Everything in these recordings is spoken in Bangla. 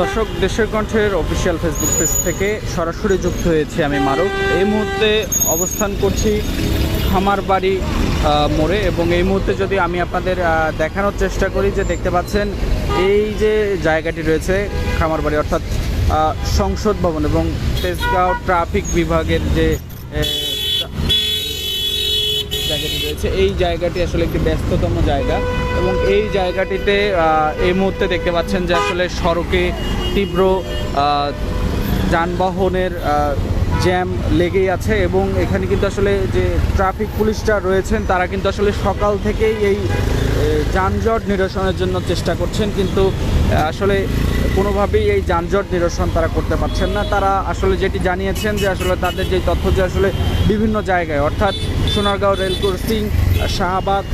দর্শক, দেশের কণ্ঠের অফিসিয়াল ফেসবুক পেজ থেকে সরাসরি যুক্ত হয়েছে আমি মারুফ। এই মুহূর্তে অবস্থান করছি খামার বাড়ি মোড়ে এবং এই মুহূর্তে যদি আমি আপনাদের দেখানোর চেষ্টা করি যে দেখতে পাচ্ছেন, এই যে জায়গাটি রয়েছে খামার বাড়ি অর্থাৎ সংসদ ভবন এবং তেজগাঁও ট্রাফিক বিভাগের যে জায়গাটি রয়েছে, এই জায়গাটি আসলে একটি ব্যস্ততম জায়গা। এবং এই জায়গাটিতে এই মুহূর্তে দেখতে পাচ্ছেন যে আসলে সড়কে তীব্র যানবাহনের জ্যাম লেগেই আছে এবং এখানে কিন্তু আসলে যে ট্রাফিক পুলিশরা রয়েছেন, তারা কিন্তু আসলে সকাল থেকেই এই যানজট নিরসনের জন্য চেষ্টা করছেন। কিন্তু আসলে কোনোভাবেই এই যানজট নিরসন তারা করতে পারছেন না। তারা আসলে যেটি জানিয়েছেন যে আসলে তাদের যে তথ্য যে আসলে বিভিন্ন জায়গায়, অর্থাৎ সোনারগাঁও রেল ক্রসিং শাহবাগ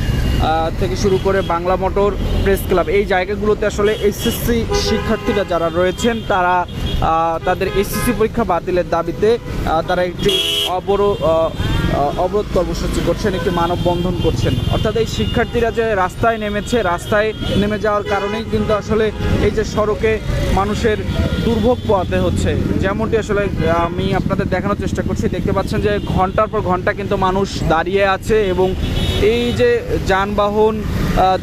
থেকে শুরু করে বাংলা মোটর প্রেস ক্লাব। এই জায়গাগুলোতে আসলে এসএসসি শিক্ষার্থীরা যারা রয়েছেন, তারা তাদের এসএসসি পরীক্ষা বাতিলের দাবিতে তারা একটি অবরো অবরোধ কর্মসূচি করছেন, একটি মানববন্ধন করছেন। অর্থাৎ এই শিক্ষার্থীরা যে রাস্তায় নেমেছে, রাস্তায় নেমে যাওয়ার কারণেই কিন্তু আসলে এই যে সড়কে মানুষের দুর্ভোগ পোয়াতে হচ্ছে। যেমনটি আসলে আমি আপনাদের দেখানোর চেষ্টা করছি, দেখতে পাচ্ছেন যে ঘণ্টার পর ঘণ্টা কিন্তু মানুষ দাঁড়িয়ে আছে এবং এই যে যানবাহন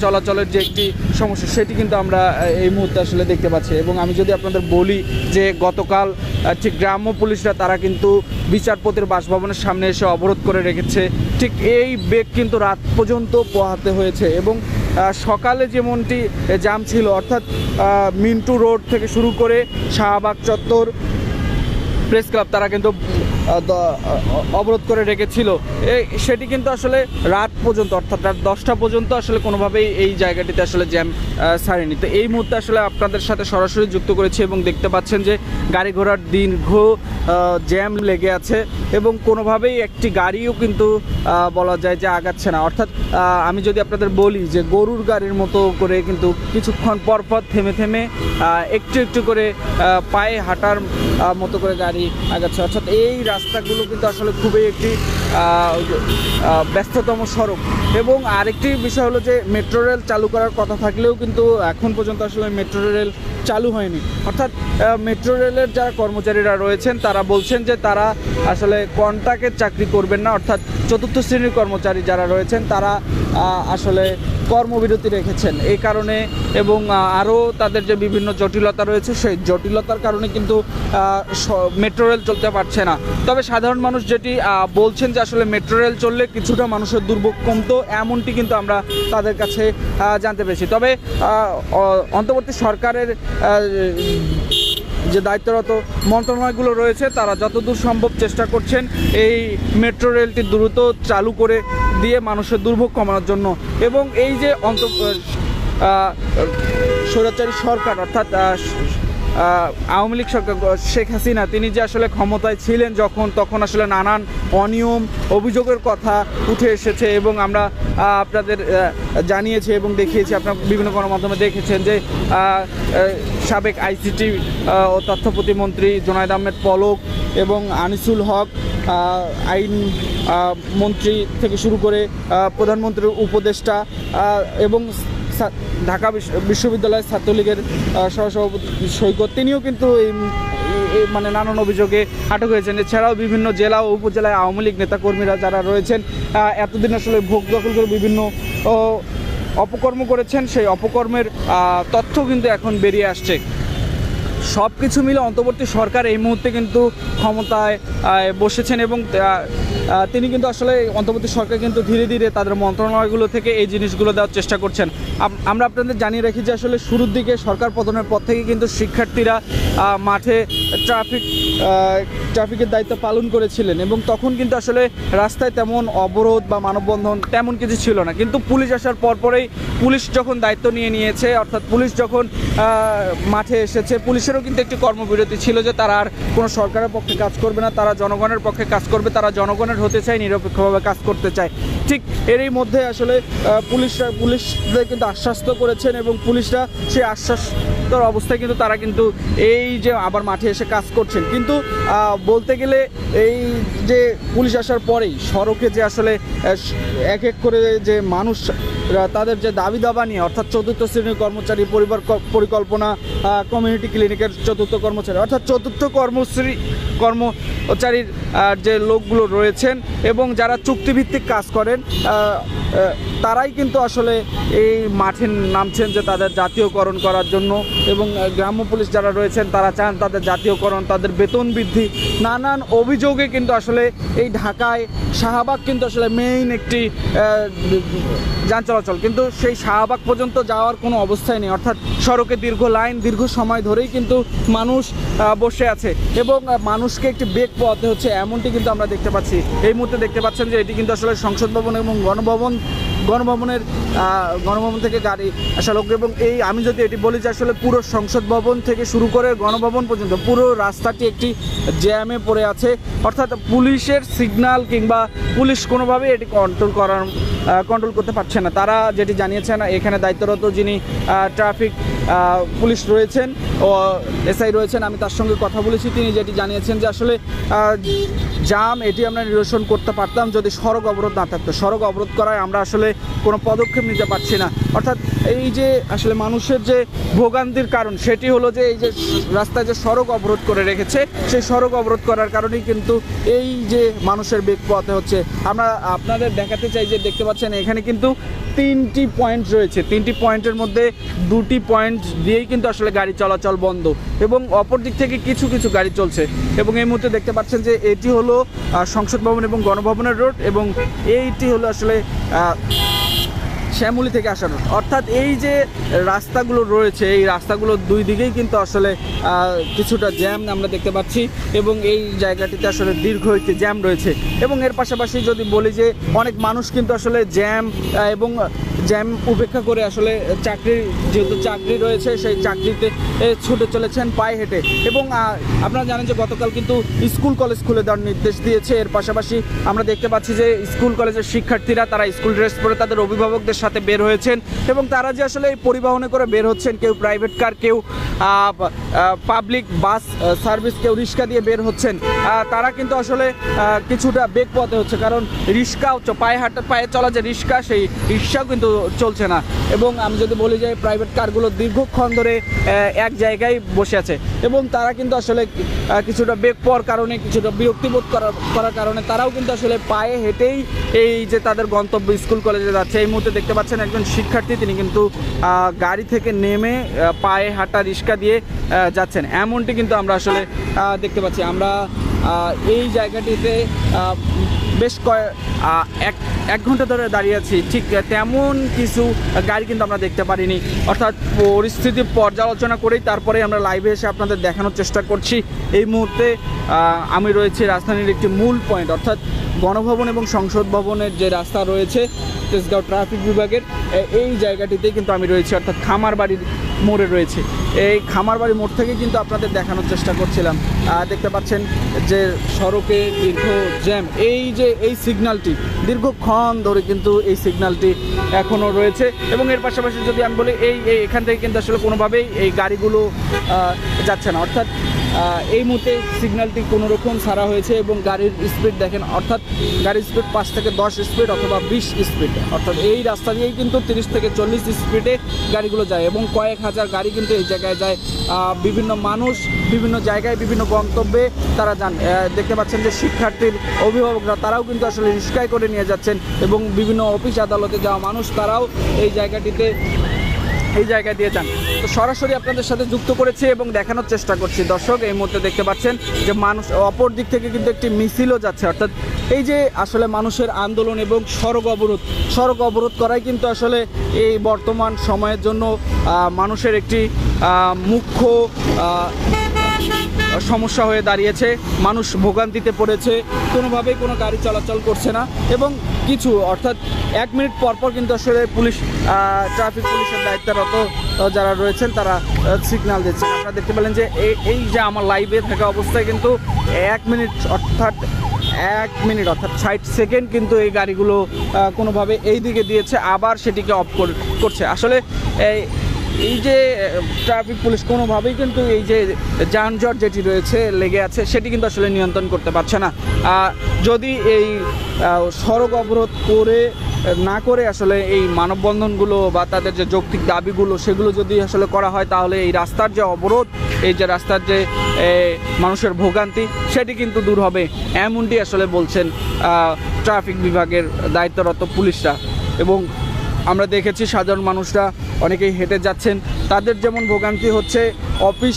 চলাচলের যে একটি সমস্যা, সেটি কিন্তু আমরা এই মুহূর্তে আসলে দেখতে পাচ্ছি। এবং আমি যদি আপনাদের বলি যে গতকাল ঠিক গ্রাম্য পুলিশরা তারা কিন্তু বিচারপতির বাসভবনের সামনে এসে অবরোধ করে রেখেছে। ঠিক এই বেগ কিন্তু রাত পর্যন্ত পোহাতে হয়েছে এবং সকালে যেমনটি জাম ছিল, অর্থাৎ মিন্টু রোড থেকে শুরু করে শাহবাগ চত্বর প্রেস ক্লাব, তারা কিন্তু অবরোধ করে রেখেছিল। সেটি কিন্তু আসলে রাত পর্যন্ত, অর্থাৎ রাত দশটা পর্যন্ত আসলে কোনোভাবেই এই জায়গাটিতে আসলে জ্যাম ছাড়েনি। তো এই মুহূর্তে আসলে আপনাদের সাথে সরাসরি যুক্ত করেছি এবং দেখতে পাচ্ছেন যে গাড়ি ঘোড়ার দীর্ঘ জ্যাম লেগে আছে এবং কোনোভাবেই একটি গাড়িও কিন্তু বলা যায় যে আগাচ্ছে না। অর্থাৎ আমি যদি আপনাদের বলি যে গরুর গাড়ির মতো করে কিন্তু কিছুক্ষণ পর পর থেমে থেমে একটু একটু করে পায়ে হাঁটার মতো করে গাড়ি আগাচ্ছে। অর্থাৎ এই রাস্তাগুলো কিন্তু আসলে খুবই একটি ব্যস্ততম সড়ক। এবং আরেকটি বিষয় হলো যে মেট্রো রেল চালু করার কথা থাকলেও কিন্তু এখন পর্যন্ত আসলে মেট্রো রেল চালু হয়নি। অর্থাৎ মেট্রো রেলের যারা কর্মচারীরা রয়েছেন, তারা বলছেন যে তারা আসলে কন্ট্রাক্টের চাকরি করবেন না। অর্থাৎ চতুর্থ শ্রেণির কর্মচারী যারা রয়েছেন, তারা আসলে কর্মবিরতি রেখেছেন। এই কারণে এবং আরও তাদের যে বিভিন্ন জটিলতা রয়েছে, সেই জটিলতার কারণে কিন্তু মেট্রো রেল চলতে পারছে না। তবে সাধারণ মানুষ যেটি বলছেন যে আসলে মেট্রো রেল চললে কিছুটা মানুষের দুর্ভোগ কমতো, এমনটি কিন্তু আমরা তাদের কাছে জানতে পেরেছি। তবে অন্তর্বর্তী সরকারের যে দায়িত্বরত মন্ত্রণালয়গুলো রয়েছে, তারা যতদূর সম্ভব চেষ্টা করছেন এই মেট্রো রেলটি দ্রুত চালু করে দিয়ে মানুষের দুর্ভোগ কমানোর জন্য। এবং এই যে অন্ত স্বৈরাচারী সরকার অর্থাৎ আওয়ামী লীগ সরকার, শেখ হাসিনা, তিনি যে আসলে ক্ষমতায় ছিলেন যখন, তখন আসলে নানান অনিয়ম, অভিযোগের কথা উঠে এসেছে এবং আমরা আপনাদের জানিয়েছি এবং দেখিয়েছি। আপনার বিভিন্ন গণমাধ্যমে দেখেছেন যে সাবেক আইসিটি ও তথ্য প্রতিমন্ত্রী জোনায়দ আহমেদ পলক এবং আনিসুল হক আইন মন্ত্রী থেকে শুরু করে প্রধানমন্ত্রীর উপদেষ্টা এবং ঢাকা বিশ্ব- বিশ্ববিদ্যালয়ের ছাত্রলীগের সহসভাপতি সৈকত, তিনিও কিন্তু এই মানে নানান অভিযোগে আটক হয়েছেন। এছাড়াও বিভিন্ন জেলা ও উপজেলায় আওয়ামী লীগ নেতাকর্মীরা যারা রয়েছেন এতদিন আসলে ভোগ দখল করে বিভিন্ন অপকর্ম করেছেন। সেই অপকর্মের তথ্য কিন্তু এখন বেরিয়ে আসছে। সব কিছু মিলে অন্তর্বর্তী সরকার এই মুহূর্তে কিন্তু ক্ষমতায় বসেছেন এবং তিনি কিন্তু আসলে অন্তর্বর্তী সরকার কিন্তু ধীরে ধীরে তাদের মন্ত্রণালয়গুলো থেকে এই জিনিসগুলো দেওয়ার চেষ্টা করছেন। আমরা আপনাদের জানিয়ে রাখি যে আসলে শুরুর দিকে সরকার পতনের পর থেকে কিন্তু শিক্ষার্থীরা মাঠে ট্রাফিক ট্রাফিকের দায়িত্ব পালন করেছিলেন এবং তখন কিন্তু আসলে রাস্তায় তেমন অবরোধ বা মানববন্ধন তেমন কিছু ছিল না। কিন্তু পুলিশ আসার পরপরেই পুলিশ যখন দায়িত্ব নিয়ে নিয়েছে, অর্থাৎ পুলিশ যখন মাঠে এসেছে, পুলিশেরও কিন্তু একটি কর্মবিরতি ছিল যে তারা আর কোনো সরকারের পক্ষে কাজ করবে না, তারা জনগণের পক্ষে কাজ করবে, তারা জনগণের হতে চায়, নিরপেক্ষভাবে কাজ করতে চায়। ঠিক এরই মধ্যে আসলে পুলিশরা, পুলিশদের কিন্তু আশ্বস্ত করেছেন এবং পুলিশরা সেই আশ্বস্তর অবস্থায় কিন্তু তারা কিন্তু এই যে আবার মাঠে এসে কাজ করছেন। কিন্তু বলতে গেলে এই যে পুলিশ আসার পরেই সড়কে যে আসলে এক এক করে যে মানুষ তাদের যে দাবি দাবা নিয়ে, অর্থাৎ চতুর্থ শ্রেণির কর্মচারী পরিবার পরিকল্পনা কমিউনিটি ক্লিনিকের চতুর্থ কর্মচারী, অর্থাৎ চতুর্থ কর্মশ্রী কর্মচারীর যে লোকগুলো রয়েছেন এবং যারা চুক্তিভিত্তিক কাজ করেন তারাই কিন্তু আসলে এই মাঠে নামছেন যে তাদের জাতীয়করণ করার জন্য এবং গ্রাম্য পুলিশ যারা রয়েছেন তারা চান তাদের জাতীয়করণ তাদের বেতন বৃদ্ধি। নানান অভিযোগে কিন্তু আসলে এই ঢাকায় শাহবাগ কিন্তু আসলে মেইন একটি যান চলাচল। কিন্তু সেই শাহবাগ পর্যন্ত যাওয়ার কোনো অবস্থাই নেই। অর্থাৎ সড়কে দীর্ঘ লাইন দীর্ঘ সময় ধরেই কিন্তু মানুষ বসে আছে এবং আহ, মানুষকে একটি বেগ পোয়াতে হচ্ছে, এমনটি কিন্তু আমরা দেখতে পাচ্ছি। এই মুহূর্তে দেখতে পাচ্ছেন যে এটি কিন্তু আসলে সংসদ ভবন এবং গণভবন, গণভবনের গণভবন থেকে গাড়ি আসা লোক। এবং এই, আমি যদি এটি বলি যে আসলে পুরো সংসদ ভবন থেকে শুরু করে গণভবন পর্যন্ত, পুরো রাস্তাটি একটি জ্যামে পড়ে আছে। অর্থাৎ পুলিশের সিগন্যাল কিংবা পুলিশ কোনোভাবে এটি কন্ট্রোল করার কন্ট্রোল করতে পারছে না। তারা যেটি জানিয়েছেন, এখানে দায়িত্বরত যিনি ট্রাফিক পুলিশ রয়েছেন ও এসআই রয়েছেন, আমি তার সঙ্গে কথা বলেছি। তিনি যেটি জানিয়েছেন যে আসলে জাম এটি আমরা নিরসন করতে পারতাম যদি সড়ক অবরোধ না থাকতো। সড়ক অবরোধ করায় আমরা আসলে কোনো পদক্ষেপ নিতে পারছি না। অর্থাৎ এই যে আসলে মানুষের যে ভোগান্তির কারণ, সেটি হলো যে এই যে রাস্তায় যে সড়ক অবরোধ করে রেখেছে, সেই সড়ক অবরোধ করার কারণেই কিন্তু এই যে মানুষের বেগ পোয়াতে হচ্ছে। আমরা আপনাদের দেখাতে চাই যে দেখতে পাচ্ছেন। এখানে কিন্তু তিনটি পয়েন্ট রয়েছে। তিনটি পয়েন্টের মধ্যে দুটি পয়েন্ট দিয়েই কিন্তু আসলে গাড়ি চলাচল বন্ধ এবং অপর দিক থেকে কিছু কিছু গাড়ি চলছে এবং এই মুহূর্তে দেখতে পাচ্ছেন যে এটি হলো সংসদ ভবন এবং গণভবনের রোড এবং এইটি হলো আসলে শ্যামলী থেকে আসা রোড অর্থাৎ এই যে রাস্তাগুলো রয়েছে, এই রাস্তাগুলোর দুই দিকেই কিন্তু আসলে কিছুটা জ্যাম আমরা দেখতে পাচ্ছি এবং এই জায়গাটিতে আসলে দীর্ঘ একটি জ্যাম রয়েছে। এবং এর পাশাপাশি যদি বলি যে, অনেক মানুষ কিন্তু আসলে জ্যাম এবং জ্যাম উপেক্ষা করে আসলে চাকরি, যেহেতু চাকরি রয়েছে, সেই চাকরিতে ছুটে চলেছেন পায়ে হেঁটে। এবং আপনারা জানেন যে গতকাল কিন্তু স্কুল কলেজ খুলে দেওয়ার নির্দেশ দিয়েছে। এর পাশাপাশি আমরা দেখতে পাচ্ছি যে, স্কুল কলেজের শিক্ষার্থীরা, তারা স্কুল ড্রেস পরে তাদের অভিভাবকদের সাথে বের হয়েছেন এবং তারা যে আসলে এই পরিবহনে করে বের হচ্ছেন, কেউ প্রাইভেট কার কেউ পাবলিক বাস সার্ভিস কেউ রিক্সা দিয়ে বের হচ্ছেন তারা কিন্তু আসলে কিছুটা বেগ পথে হচ্ছে। কারণ রিক্সাও চ- পায়ে হাঁটা পায়ে চলা যে রিক্সা, সেই রিক্সাও কিন্তু চলছে না। এবং আমি যদি বলি যে প্রাইভেট কারগুলো দীর্ঘক্ষণ ধরে এক জায়গায় বসে আছে। এবং তারা কিন্তু আসলে কিছুটা বেগ পাওয়ার কারণে, কিছুটা বিরক্তিবোধ করার করার কারণে তারাও কিন্তু আসলে পায়ে হেঁটেই এই যে তাদের গন্তব্য স্কুল কলেজে যাচ্ছে। এই মুহূর্তে দেখতে পাচ্ছেন একজন শিক্ষার্থী, তিনি কিন্তু গাড়ি থেকে নেমে পায়ে হাঁটা রিক্সা দিয়ে যাচ্ছেন। এমনটি কিন্তু আমরা আসলে দেখতে পাচ্ছি। আমরা এই জায়গাটিতে বেশ কয়েক এক এক ঘণ্টা ধরে দাঁড়িয়ে আছি। ঠিক তেমন কিছু গাড়ি কিন্তু আমরা দেখতে পারিনি। অর্থাৎ পরিস্থিতি পর্যালোচনা করেই তারপরে আমরা লাইভে এসে আপনাদের দেখানোর চেষ্টা করছি। এই মুহূর্তে আমি রয়েছি রাজধানীর একটি মূল পয়েন্ট অর্থাৎ গণভবন এবং সংসদ ভবনের যে রাস্তা রয়েছে, তেজগাঁও ট্রাফিক বিভাগের এই জায়গাটিতেই কিন্তু আমি রয়েছি, অর্থাৎ খামার বাড়ির মোড়ে রয়েছে। এই খামার বাড়ি মোড় থেকে কিন্তু আপনাদের দেখানোর চেষ্টা করছিলাম। দেখতে পাচ্ছেন যে সড়কে দীর্ঘ জ্যাম। এই যে, এই সিগন্যালটি, দীর্ঘক্ষণ ধরে কিন্তু এই সিগন্যালটি এখনও রয়েছে এবং এর পাশাপাশি যদি আমি বলি, এই এখান থেকে কিন্তু আসলে কোনোভাবেই এই গাড়িগুলো যাচ্ছে না। অর্থাৎ এই মুহূর্তে সিগন্যালটি কোনো রকম ছাড়া হয়েছে এবং গাড়ির স্পিড দেখেন, অর্থাৎ গাড়ির স্পিড পাঁচ থেকে দশ স্পিড অথবা বিশ স্পিড। অর্থাৎ এই রাস্তা দিয়েই কিন্তু তিরিশ থেকে চল্লিশ স্পিডে গাড়িগুলো যায় এবং কয়েক হাজার গাড়ি কিন্তু এই জায়গায় যায়। বিভিন্ন মানুষ বিভিন্ন জায়গায় বিভিন্ন গন্তব্যে তারা যান। দেখতে পাচ্ছেন যে শিক্ষার্থীর অভিভাবকরা তারাও কিন্তু আসলে রিক্সায় করে নিয়ে যাচ্ছেন এবং বিভিন্ন অফিস আদালতে যাওয়া মানুষ তারাও এই জায়গাটিতে এই জায়গায় দিয়ে যান। তো সরাসরি আপনাদের সাথে যুক্ত করেছি এবং দেখানোর চেষ্টা করছি। দর্শক, এই মুহূর্তে দেখতে পাচ্ছেন যে মানুষ অপর দিক থেকে কিন্তু একটি মিছিলও যাচ্ছে। অর্থাৎ এই যে আসলে মানুষের আন্দোলন এবং সড়ক অবরোধ সড়ক অবরোধ করাই কিন্তু আসলে এই বর্তমান সময়ের জন্য মানুষের একটি মুখ্য সমস্যা হয়ে দাঁড়িয়েছে। মানুষ ভোগান্তিতে পড়েছে। কোনোভাবেই কোনো গাড়ি চলাচল করছে না এবং কিছু, অর্থাৎ এক মিনিট পর পর কিন্তু আসলে পুলিশ ট্রাফিক পুলিশের দায়িত্বরত যারা রয়েছেন তারা সিগনাল দিচ্ছেন। আপনারা দেখতে পেলেন যে এই- এই যে আমার লাইভে থাকা অবস্থায় কিন্তু এক মিনিট, অর্থাৎ এক মিনিট, অর্থাৎ ষাট সেকেন্ড কিন্তু এই গাড়িগুলো কোনোভাবে এই দিকে দিয়েছে, আবার সেটিকে অফ করছে। আসলে এই এই যে ট্রাফিক পুলিশ কোনোভাবেই কিন্তু এই যে যানজট যেটি রয়েছে, লেগে আছে, সেটি কিন্তু আসলে নিয়ন্ত্রণ করতে পারছে না। যদি এই সড়ক অবরোধ করে না করে আসলে এই মানববন্ধনগুলো বা তাদের যে যৌক্তিক দাবিগুলো, সেগুলো যদি আসলে করা হয়, তাহলে এই রাস্তার যে অবরোধ, এই যে রাস্তার যে মানুষের ভোগান্তি, সেটি কিন্তু দূর হবে, এমনটি আসলে বলছেন ট্রাফিক বিভাগের দায়িত্বরত পুলিশরা। এবং আমরা দেখেছি সাধারণ মানুষরা অনেকেই হেঁটে যাচ্ছেন। তাদের যেমন ভোগান্তি হচ্ছে, অফিস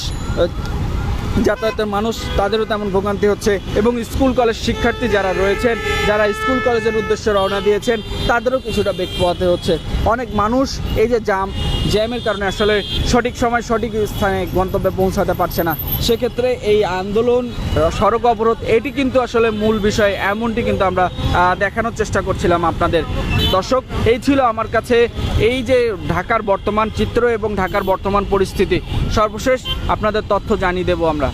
যাতায়াতের মানুষ, তাদেরও তেমন ভোগান্তি হচ্ছে এবং স্কুল কলেজ শিক্ষার্থী যারা রয়েছেন, যারা স্কুল কলেজের উদ্দেশ্যে রওনা দিয়েছেন, তাদেরও কিছুটা বেগ পোয়াতে হচ্ছে। অনেক মানুষ এই যে জাম জ্যামের কারণে আসলে সঠিক সময় সঠিক স্থানে গন্তব্যে পৌঁছাতে পারছে না। সেক্ষেত্রে এই আন্দোলন, সড়ক অবরোধ, এটি কিন্তু আসলে মূল বিষয়, এমনটি কিন্তু আমরা দেখানোর চেষ্টা করছিলাম আপনাদের। দর্শক, এই ছিল আমার কাছে এই যে ঢাকার বর্তমান চিত্র এবং ঢাকার বর্তমান পরিস্থিতি। সর্বশেষ আপনাদের তথ্য জানিয়ে দেবো আমরা।